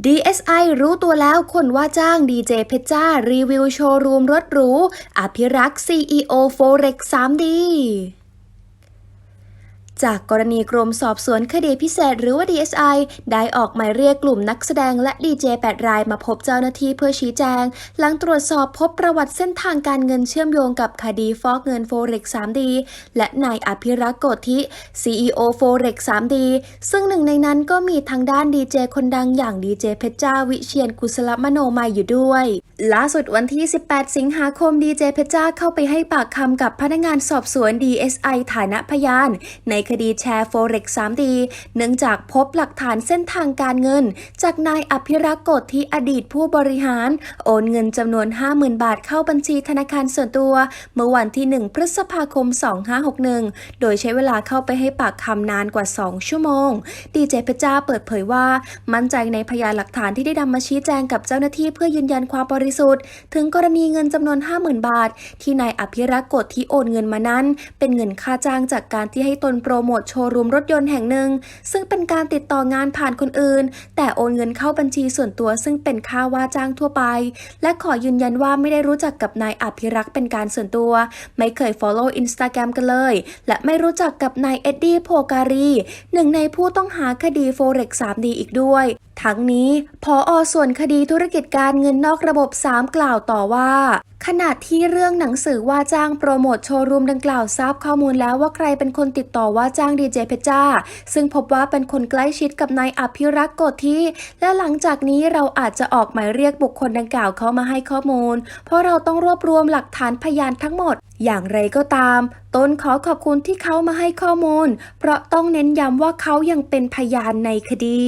DSI รู้ตัวแล้วคนว่าจ้างดีเจเพชจ้า รีวิวโชว์รูมรถหรู อภิรักษ์ CEO Forex 3D จากกรณีกรมสอบสวนคดีพิเศษหรือว่า DSI ได้ออกหมายเรียกกลุ่มนักแสดงและดีเจ8รายมาพบเจ้าหน้าที่เพื่อชี้แจง หลังตรวจสอบพบประวัติเส้นทางการเงินเชื่อมโยงกับคดีฟอกเงิน Forex 3D และนายอภิรักษ์โกธิ CEO Forex 3D ซึ่งหนึ่งในนั้นก็มีทางด้านดีเจคนดังอย่างดีเจเพชรจ้าวิเชียนกุศลมโนมัยอยู่ด้วยล่าสุดวันที่ 18 สิงหาคมดีเจเพชรจ้าเข้าไปให้ปากคำกับพนักงานสอบสวน DSI ฐานะพยานในคดีแชร์ Forex 3D เนื่องจากพบหลักฐานเส้นทางการเงิน จากนายอภิรักษ์โกธิอดีตผู้บริหาร โอนเงินจำนวน 50,000 บาทเข้าบัญชีธนาคารส่วนตัว เมื่อวันที่ 1 พฤษภาคม 2561 โดยใช้เวลาเข้าไปให้ปากคำนานกว่า 2 ชั่วโมง ดีเจเพชรจ้าเปิดเผยว่า มั่นใจในพยานหลักฐานที่ได้นำมาชี้แจงกับเจ้าหน้าที่เพื่อยืนยันความบริสุทธิ์ ถึงกรณีเงินจำนวน 50,000 บาท ที่นายอภิรักษ์โกธิโอนเงินมานั้น เป็นเงินค่าจ้างจากการที่ให้ตนโปรโมทโชว์รูมรถยนต์แห่งหนึ่ง ซึ่งเป็นการติดต่องานผ่านคนอื่น แต่โอนเงินเข้าบัญชีส่วนตัวซึ่งเป็นค่าว่าจ้างทั่วไป และขอยืนยันว่าไม่ได้รู้จักกับนายอภิรักษ์เป็นการส่วนตัว ไม่เคย follow Instagram กันเลย และไม่รู้จักกับนายเอ็ดดี้โพการีหนึ่งในผู้ต้องหาคดี Forex 3D อีกด้วย ทั้งนี้พออส่วนคดีธุรกิจการเงินนอกระบบ 3 กล่าวต่อว่า ขณะที่เรื่องหนังสือว่าจ้างโปรโมทโชว์รูมดังกล่าวทราบข้อมูลแล้วว่าใครเป็นคนติดต่อว่าจ้างดีเจเพชรจ้า ซึ่งพบว่าเป็นคนใกล้ชิดกับนายอภิรักษ์โกธิและหลังจากนี้เราอาจจะออกหมายเรียกบุคคลดังกล่าวเข้ามาให้ข้อมูล เพราะเราต้องรวบรวมหลักฐานพยานทั้งหมด อย่างไรก็ตามตนขอขอบคุณที่เขามาให้ข้อมูล เพราะต้องเน้นย้ำว่าเขายังเป็นพยานในคดี